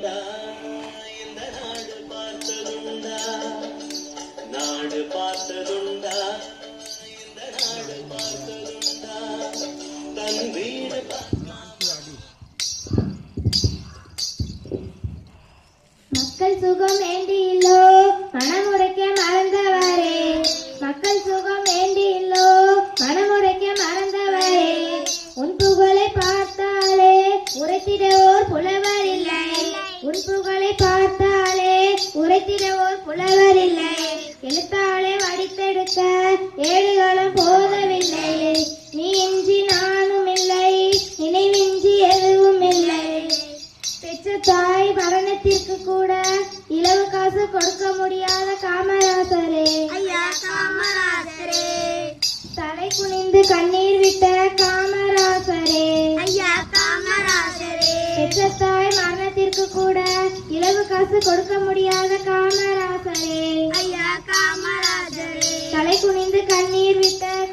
பார்த்ததுண்டா இந்த நாடு பார்த்ததுண்டா நாடு பார்த்ததுண்டா இந்த நாடு பார்த்ததுண்டா தன் வீடு மக்கள் சுகம் வேண்டியில்லோ புகழை பார்த்தாலே உரைத்திடவோர் புலவர் இல்லை எழுத்தாலே வடித்தெடுக்க ஏடுகளும் போதவில்லை. நீ இன்றி நானும் இல்லை நினைவின்றி எதுவும் இல்லை பெற்ற தாய் மரணத்திற்கு கூட இலவு காசு கொடுக்க முடியாத காமராசரே. ஐயா காமராஜரே தலை குனிந்து கண்ணீர் விட்ட காமராசரே. ஐயா காமராஜரே பெற்ற தாய் மரணத்திற்கு காசு கொடுக்க முடியாத காமராசரே. ஐயா காமராஜரே. தலை குனிந்து கண்ணீர் விட்ட